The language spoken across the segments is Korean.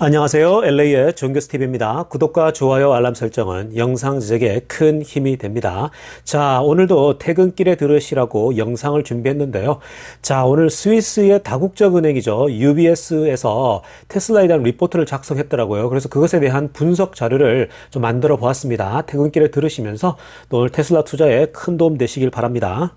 안녕하세요. LA의 종교스TV입니다. 구독과 좋아요, 알람 설정은 영상 제작에 큰 힘이 됩니다. 자, 오늘도 퇴근길에 들으시라고 영상을 준비했는데요. 자, 오늘 스위스의 다국적 은행이죠. UBS에서 테슬라에 대한 리포트를 작성했더라고요. 그래서 그것에 대한 분석 자료를 좀 만들어 보았습니다. 퇴근길에 들으시면서 또 오늘 테슬라 투자에 큰 도움 되시길 바랍니다.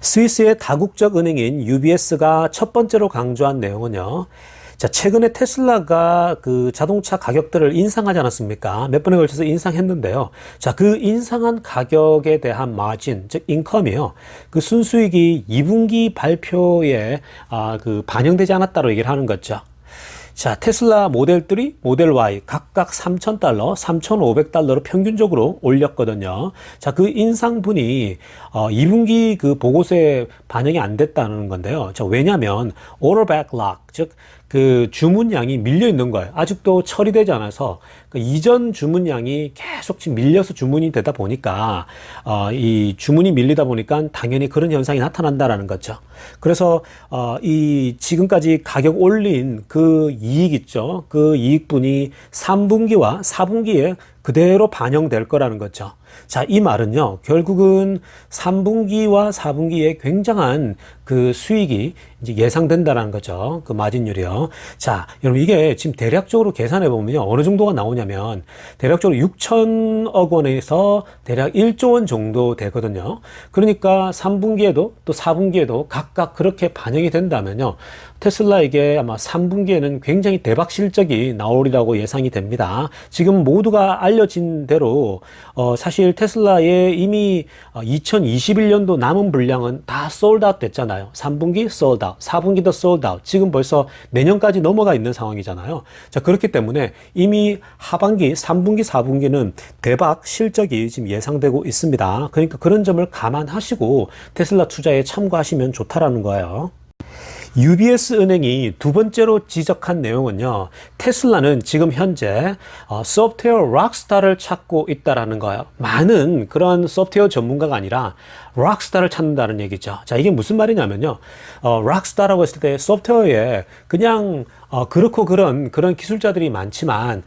스위스의 다국적 은행인 UBS가 첫 번째로 강조한 내용은요. 자, 최근에 테슬라가 그 자동차 가격들을 인상하지 않았습니까? 몇 번에 걸쳐서 인상했는데요. 자, 그 인상한 가격에 대한 마진, 즉, 인컴이요. 그 순수익이 2분기 발표에, 아, 그 반영되지 않았다고 얘기를 하는 거죠. 자, 테슬라 모델 3, 모델 Y 각각 3,000달러, 3,500달러로 평균적으로 올렸거든요. 자, 그 인상분이 어, 2분기 그 보고서에 반영이 안 됐다는 건데요. 자, 왜냐면 order 즉 그 주문량이 밀려 있는 거예요. 아직도 처리되지 않아서 그 이전 주문량이 계속 지금 밀려서 주문이 되다 보니까 어, 이 주문이 밀리다 보니까 당연히 그런 현상이 나타난다라는 거죠. 그래서 어, 이 지금까지 가격 올린 그 이익 있죠. 그 이익분이 3분기와 4분기에 그대로 반영될 거라는 거죠. 자, 이 말은요, 결국은 3분기와 4분기에 굉장한 그 수익이 이제 예상된다라는 거죠. 그 마진율이요. 자, 여러분 이게 지금 대략적으로 계산해 보면요. 어느 정도가 나오냐 면 대략적으로 6천억 원에서 대략 1조 원 정도 되거든요. 그러니까 3분기에도 또 4분기에도 각각 그렇게 반영이 된다면요. 테슬라에게 아마 3분기에는 굉장히 대박 실적이 나오리라고 예상이 됩니다. 지금 모두가 알려진 대로 어 사실 테슬라의 이미 2021년도 남은 분량은 다 솔드아웃 됐잖아요. 3분기 솔드아웃, 4분기도 솔드아웃. 지금 벌써 내년까지 넘어가 있는 상황이잖아요. 자, 그렇기 때문에 이미 하반기, 3분기, 4분기는 대박 실적이 지금 예상되고 있습니다. 그러니까 그런 점을 감안하시고 테슬라 투자에 참고하시면 좋다라는 거예요. UBS 은행이 두 번째로 지적한 내용은요. 테슬라는 지금 현재 어, 소프트웨어 락스타를 찾고 있다라는 거예요. 많은 그런 소프트웨어 전문가가 아니라 락스타를 찾는다는 얘기죠. 자, 이게 무슨 말이냐면요. 어, 락스타라고 했을 때 소프트웨어에 그냥 어, 그렇고 그런 그런 기술자들이 많지만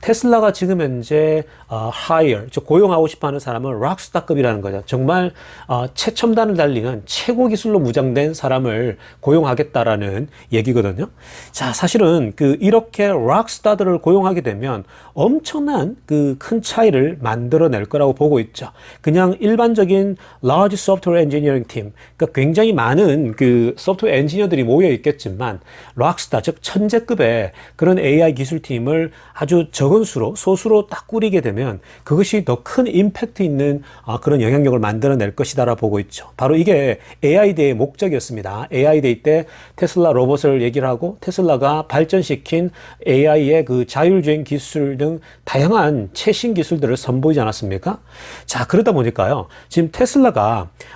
테슬라가 지금 현재 어, hire, 즉 고용하고 싶어하는 사람은 락스타급이라는 거죠. 정말 어, 최첨단을 달리는 최고 기술로 무장된 사람을 고용하겠다라는 얘기거든요. 자, 사실은 그 이렇게 락스타들을 고용하게 되면 엄청난 그 큰 차이를 만들어낼 거라고 보고 있죠. 그냥 일반적인 large software engineering team, 그러니까 굉장히 많은 그 소프트웨어 엔지니어들이 모여 있겠지만 락스타, 즉 천재급의 그런 AI 기술팀을 아주 적은 수로, 소수로 딱 꾸리게 되면 그것이 더 큰 임팩트 있는 아, 그런 영향력을 만들어낼 것이다라 보고 있죠. 바로 이게 AI 데이의 목적이었습니다. AI 데이 때 테슬라 로봇을 얘기를 하고 테슬라가 발전시킨 AI의 그 자율주행 기술 등 다양한 최신 기술들을 선보이지 않았습니까? 자, 그러다 보니까요. 지금 테슬라가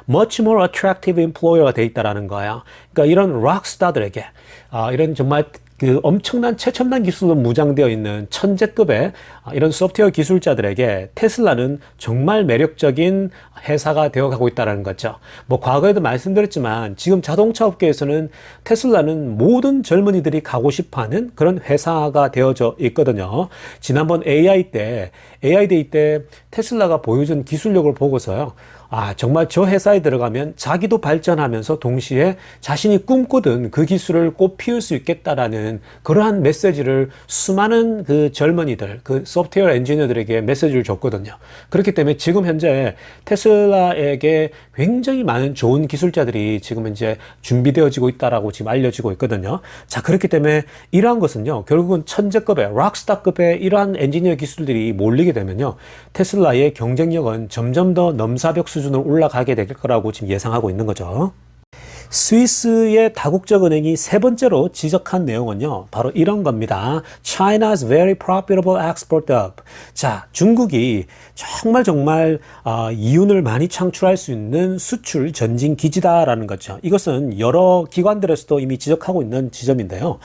much more attractive employer가 돼 있다라는 거야. 그러니까 이런 락스타들에게 아, 이런 정말 그 엄청난 최첨단 기술로 무장되어 있는 천재급의 이런 소프트웨어 기술자들에게 테슬라는 정말 매력적인 회사가 되어 가고 있다는 거죠. 뭐 과거에도 말씀드렸지만 지금 자동차 업계에서는 테슬라는 모든 젊은이들이 가고 싶어 하는 그런 회사가 되어져 있거든요. 지난번 AI 때 AI 데이 때 테슬라가 보여준 기술력을 보고서요. 아, 정말 저 회사에 들어가면 자기도 발전하면서 동시에 자신이 꿈꾸던 그 기술을 꽃 피울 수 있겠다라는 그러한 메시지를 수많은 그 젊은이들, 그 소프트웨어 엔지니어들에게 메시지를 줬거든요. 그렇기 때문에 지금 현재 테슬라에게 굉장히 많은 좋은 기술자들이 지금 현재 준비되어지고 있다라고 지금 알려지고 있거든요. 자, 그렇기 때문에 이러한 것은요, 결국은 천재급의, 락스타급의 이러한 엔지니어 기술들이 몰리게 되면요, 테슬라의 경쟁력은 점점 더 넘사벽 수 준으로 올라가게 될 거라고 지금 예상하고 있는 거죠. 스위스의 다국적 은행이 세 번째로 지적한 내용은요, 바로 이런 겁니다. China's very profitable export up. 자, 중국이 정말 정말 어, 이윤을 많이 창출할 수 있는 수출 전진 기지다라는 거죠. 이것은 여러 기관들에서도 이미 지적하고 있는 지점인데요.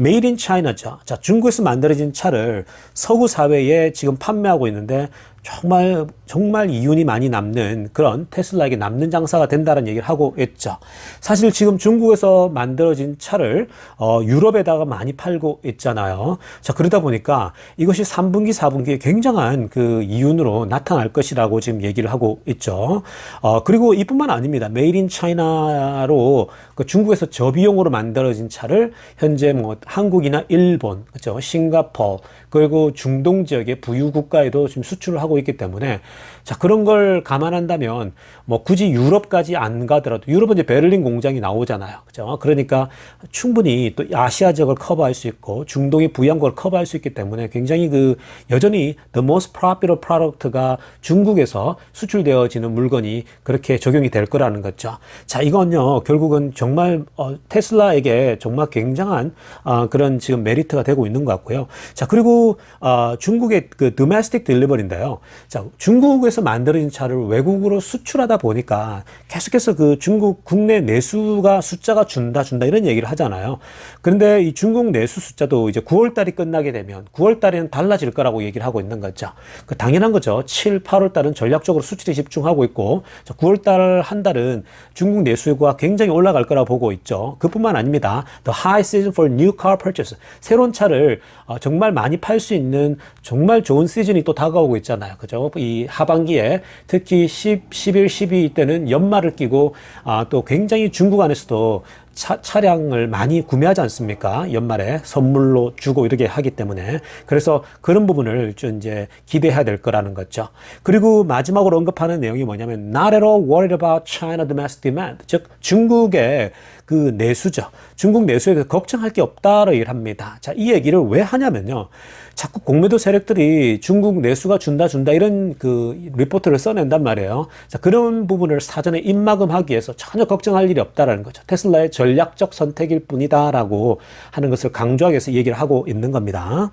Made in China죠. 자, 중국에서 만들어진 차를 서구 사회에 지금 판매하고 있는데 정말 정말 이윤이 많이 남는 그런 테슬라에게 남는 장사가 된다는 얘기를 하고 있죠. 사실 지금 중국에서 만들어진 차를 어, 유럽에다가 많이 팔고 있잖아요. 자 그러다 보니까 이것이 3분기, 4분기에 굉장한 그 이윤으로 나타날 것이라고 지금 얘기를 하고 있죠. 어, 그리고 이뿐만 아닙니다. 메이드 인 차이나로 그 중국에서 저비용으로 만들어진 차를 현재 뭐 한국이나 일본, 그렇죠, 싱가포르 그리고 중동 지역의 부유 국가에도 지금 수출을 하고 있기 때문에 자 그런 걸 감안한다면 뭐 굳이 유럽까지 안 가더라도 유럽은 이제 베를린 공장이 나오잖아요, 그렇죠? 그러니까 충분히 또 아시아 지역을 커버할 수 있고 중동의 부유한 걸 커버할 수 있기 때문에 굉장히 그 여전히 the most popular product가 중국에서 수출되어지는 물건이 그렇게 적용이 될 거라는 거죠. 자 이건요 결국은 정말 어, 테슬라에게 정말 굉장한 어, 그런 지금 메리트가 되고 있는 것 같고요. 자 그리고 어, 중국의 그 domestic delivery인데요. 자 중국에서 만들어진 차를 외국으로 수출하다 보니까 계속해서 그 중국 국내 내수가 숫자가 준다 준다 이런 얘기를 하잖아요. 그런데 이 중국 내수 숫자도 이제 9월 달이 끝나게 되면 9월 달에는 달라질 거라고 얘기를 하고 있는 거죠. 그 당연한 거죠. 7, 8월 달은 전략적으로 수출에 집중하고 있고 9월 달 한 달은 중국 내수가 굉장히 올라갈 거라고 보고 있죠. 그뿐만 아닙니다. The high season for new car purchase. 새로운 차를 어, 정말 많이 팔 수 있는 정말 좋은 시즌이 또 다가오고 있잖아요. 그죠? 이 하반기 에 특히 10, 11, 12 때는 연말을 끼고 아, 또 굉장히 중국 안에서도 차, 차량을 많이 구매하지 않습니까? 연말에 선물로 주고 이렇게 하기 때문에. 그래서 그런 부분을 좀 이제 기대해야 될 거라는 거죠. 그리고 마지막으로 언급하는 내용이 뭐냐면, not at all worried about China domestic demand. 즉, 중국의 그 내수죠. 중국 내수에 대해서 걱정할 게 없다로 얘기를 합니다. 자, 이 얘기를 왜 하냐면요. 자꾸 공매도 세력들이 중국 내수가 준다 준다 이런 그 리포트를 써낸단 말이에요. 자, 그런 부분을 사전에 입막음하기 위해서 전혀 걱정할 일이 없다라는 거죠. 테슬라의 전략적 선택일 뿐이다라고 하는 것을 강조하기 위해서 얘기를 하고 있는 겁니다.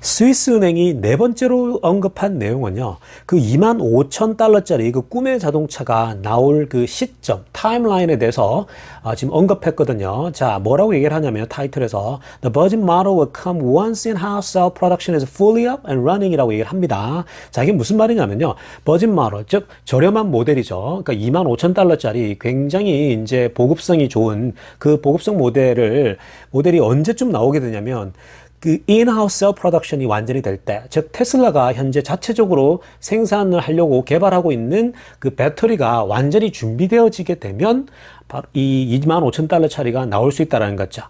스위스 은행이 네 번째로 언급한 내용은요. 그 2만 5천 달러짜리 그 꿈의 자동차가 나올 그 시점, 타임라인에 대해서 아, 지금 언급했거든요. 자, 뭐라고 얘기를 하냐면 타이틀에서 The Virgin model will come once in-house cell production is fully up and running 이라고 얘기를 합니다. 자, 이게 무슨 말이냐면요. 버진 모델, 즉 저렴한 모델이죠. 그러니까 2만 5천 달러짜리 굉장히 이제 보급성이 좋은 그 보급성 모델을 모델이 언제쯤 나오게 되냐면 그 in-house cell production이 완전히 될 때, 즉 테슬라가 현재 자체적으로 생산을 하려고 개발하고 있는 그 배터리가 완전히 준비되어지게 되면 바로 이 2만 5천 달러짜리가 나올 수 있다는 거죠.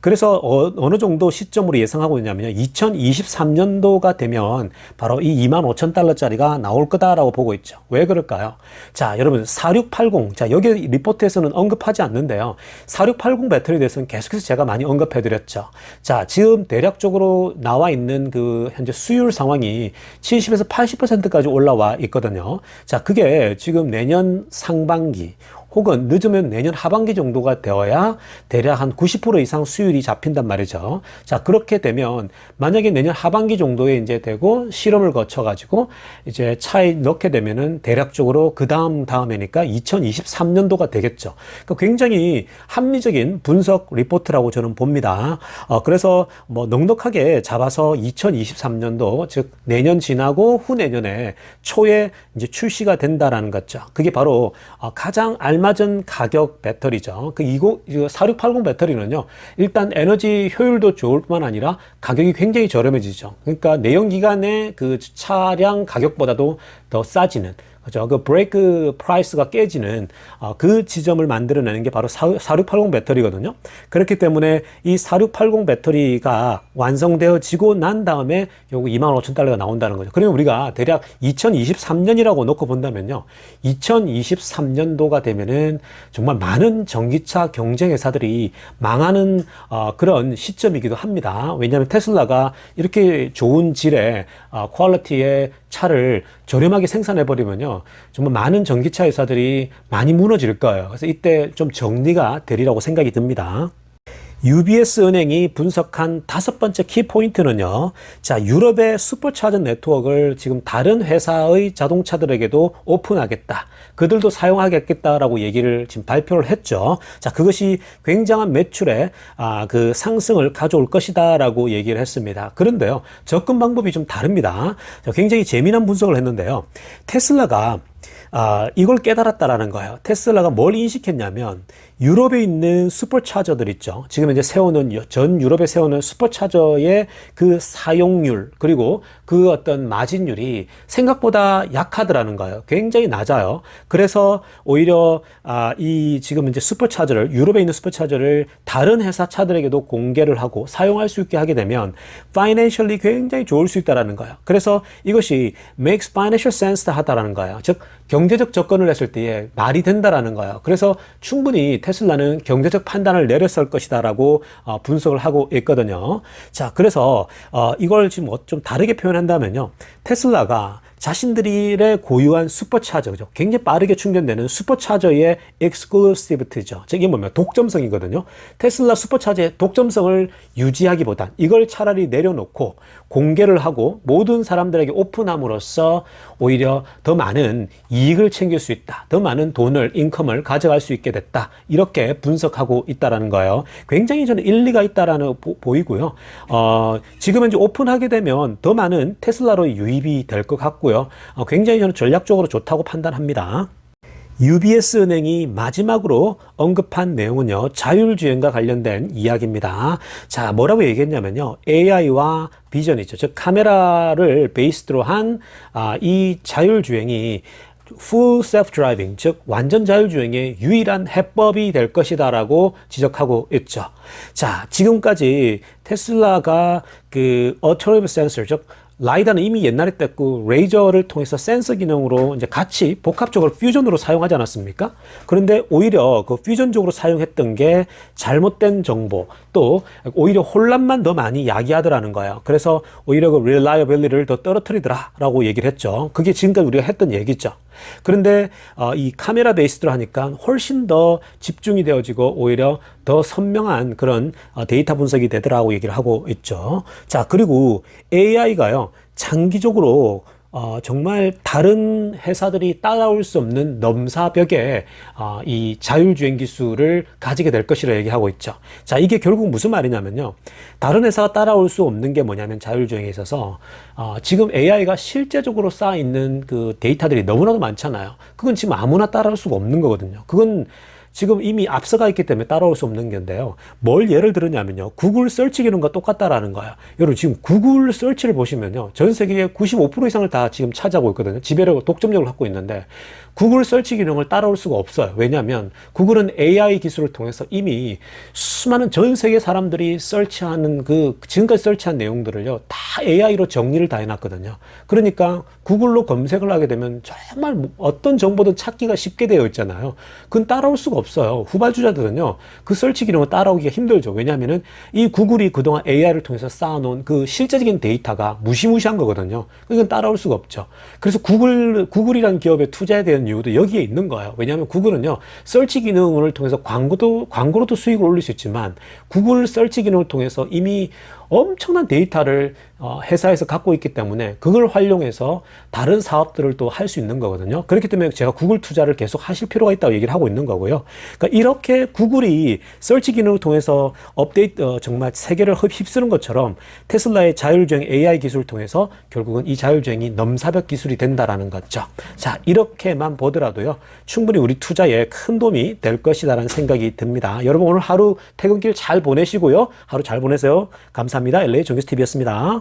그래서 어, 느 정도 시점으로 예상하고 있냐면요. 2023년도가 되면 바로 이 2만 5천 달러짜리가 나올 거다라고 보고 있죠. 왜 그럴까요? 자, 여러분 4680. 자, 여기 리포트에서는 언급하지 않는데요. 4680 배터리에 대해서는 계속해서 제가 많이 언급해 드렸죠. 자, 지금 대략적으로 나와 있는 그 현재 수율 상황이 70에서 80%까지 올라와 있거든요. 자, 그게 지금 내년 상반기 혹은 늦으면 내년 하반기 정도가 되어야 대략 한 90% 이상 수율이 잡힌단 말이죠. 자, 그렇게 되면 만약에 내년 하반기 정도에 이제 되고 실험을 거쳐 가지고 이제 차에 넣게 되면은 대략적으로 그 다음 다음에니까 2023년도가 되겠죠. 그러니까 굉장히 합리적인 분석 리포트라고 저는 봅니다. 어, 그래서 뭐 넉넉하게 잡아서 2023년도 즉 내년 지나고 후내년에 초에 이제 출시가 된다라는 거죠. 그게 바로 어, 가장 알 알맞은 가격 배터리죠. 그 20, 4680 배터리는요, 일단 에너지 효율도 좋을 뿐만 아니라 가격이 굉장히 저렴해지죠. 그러니까 내연기관의 그 차량 가격보다도 더 싸지는 그죠? 그 브레이크 프라이스가 깨지는 어, 그 지점을 만들어내는 게 바로 4680 배터리거든요. 그렇기 때문에 이 4680 배터리가 완성되어지고 난 다음에 요거 25,000달러가 나온다는 거죠. 그러면 우리가 대략 2023년이라고 놓고 본다면요. 2023년도가 되면은 정말 많은 전기차 경쟁 회사들이 망하는 어, 그런 시점이기도 합니다. 왜냐하면 테슬라가 이렇게 좋은 질의 어, 퀄리티의 차를 저렴하게 생산해 버리면요 정말 많은 전기차 회사들이 많이 무너질 거예요. 그래서 이때 좀 정리가 되리라고 생각이 듭니다. UBS 은행이 분석한 다섯 번째 키포인트는요. 자, 유럽의 슈퍼차저 네트워크를 지금 다른 회사의 자동차들에게도 오픈하겠다. 그들도 사용하겠다라고 얘기를 지금 발표를 했죠. 자, 그것이 굉장한 매출에 아, 그 상승을 가져올 것이다라고 얘기를 했습니다. 그런데요. 접근 방법이 좀 다릅니다. 자, 굉장히 재미난 분석을 했는데요. 테슬라가 아, 이걸 깨달았다라는 거예요. 테슬라가 뭘 인식했냐면 유럽에 있는 슈퍼차저들 있죠. 지금 이제 세우는 전 유럽에 세우는 슈퍼차저의 그 사용률 그리고 그 어떤 마진율이 생각보다 약하더라는 거예요. 굉장히 낮아요. 그래서 오히려 아, 이 지금 이제 슈퍼차저를 유럽에 있는 슈퍼차저를 다른 회사 차들에게도 공개를 하고 사용할 수 있게 하게 되면 financially 굉장히 좋을 수 있다라는 거예요. 그래서 이것이 makes financial sense 하다라는 거예요. 즉 경제적 접근을 했을 때에 말이 된다라는 거예요. 그래서 충분히 테슬라는 경제적 판단을 내렸을 것이다라고 어, 분석을 하고 있거든요. 자, 그래서 어, 이걸 지금 어, 좀 다르게 표현한다면요. 테슬라가 자신들의 고유한 슈퍼차저, 죠 굉장히 빠르게 충전되는 슈퍼차저의 exclusivity죠. 즉, 이게 뭐냐면 독점성이거든요. 테슬라 슈퍼차저의 독점성을 유지하기보단 이걸 차라리 내려놓고 공개를 하고 모든 사람들에게 오픈함으로써 오히려 더 많은 이익을 챙길 수 있다. 더 많은 돈을, 인컴을 가져갈 수 있게 됐다. 이렇게 분석하고 있다라는 거예요. 굉장히 저는 일리가 있다라는 보, 보이고요. 어, 지금은 이제 오픈하게 되면 더 많은 테슬라로 유입이 될 것 같고 요. 어, 굉장히 저는 전략적으로 좋다고 판단합니다. UBS 은행이 마지막으로 언급한 내용은요, 자율주행과 관련된 이야기입니다. 자, 뭐라고 얘기했냐면요, AI와 비전이죠. 즉, 카메라를 베이스로 한, 아, 이 자율주행이 full self-driving, 즉 완전 자율주행의 유일한 해법이 될 것이다라고 지적하고 있죠. 자, 지금까지 테슬라가 그 autonomous sensor, 즉 라이다는 이미 옛날에 뗐고 레이저를 통해서 센서 기능으로 이제 같이 복합적으로 퓨전으로 사용하지 않았습니까? 그런데 오히려 그 퓨전적으로 사용했던 게 잘못된 정보 또 오히려 혼란만 더 많이 야기하더라는 거예요. 그래서 오히려 그 reliability를 더 떨어뜨리더라라고 얘기를 했죠. 그게 지금까지 우리가 했던 얘기죠. 그런데 어, 이 카메라 베이스로 하니까 훨씬 더 집중이 되어지고 오히려 더 선명한 그런 어, 데이터 분석이 되더라고 얘기를 하고 있죠. 자, 그리고 AI가요, 장기적으로 어, 정말 다른 회사들이 따라올 수 없는 넘사벽에 어, 이 자율주행 기술을 가지게 될 것이라 얘기하고 있죠. 자, 이게 결국 무슨 말이냐면요. 다른 회사가 따라올 수 없는 게 뭐냐면 자율주행에 있어서 어, 지금 AI가 실제적으로 쌓아 있는 그 데이터들이 너무나도 많잖아요. 그건 지금 아무나 따라올 수가 없는 거거든요. 그건 지금 이미 앞서가 있기 때문에 따라올 수 없는 건데요. 뭘 예를 들었냐면요. 구글 설치 기능과 똑같다라는 거예요. 여러분 지금 구글 설치를 보시면요. 전 세계의 95% 이상을 다 지금 차지하고 있거든요. 지배력, 독점력을 갖고 있는데 구글 설치 기능을 따라올 수가 없어요. 왜냐하면 구글은 AI 기술을 통해서 이미 수많은 전 세계 사람들이 설치하는 그 지금까지 설치한 내용들을요. 다 AI로 정리를 다 해놨거든요. 그러니까 구글로 검색을 하게 되면 정말 뭐 어떤 정보든 찾기가 쉽게 되어 있잖아요. 그건 따라올 수가 없어요. 후발주자들은요. 그 설치 기능을 따라오기가 힘들죠. 왜냐하면은 이 구글이 그동안 AI를 통해서 쌓아놓은 그 실제적인 데이터가 무시무시한 거거든요. 이건 따라올 수가 없죠. 그래서 구글, 구글이라는 기업에 투자에 대한 이유도 여기에 있는 거예요. 왜냐하면 구글은요, 설치 기능을 통해서 광고도, 광고로도 수익을 올릴 수 있지만, 구글 설치 기능을 통해서 이미 엄청난 데이터를 어, 회사에서 갖고 있기 때문에 그걸 활용해서 다른 사업들을 또 할 수 있는 거거든요. 그렇기 때문에 제가 구글 투자를 계속 하실 필요가 있다고 얘기를 하고 있는 거고요. 그러니까 이렇게 구글이 설치 기능을 통해서 업데이트 어, 정말 세계를 휩쓰는 것처럼 테슬라의 자율주행 AI 기술을 통해서 결국은 이 자율주행이 넘사벽 기술이 된다라는 거죠. 자 이렇게만 보더라도요 충분히 우리 투자에 큰 도움이 될 것이다라는 생각이 듭니다. 여러분 오늘 하루 퇴근길 잘 보내시고요. 하루 잘 보내세요. 감사합니다. LA 정규스 TV였습니다.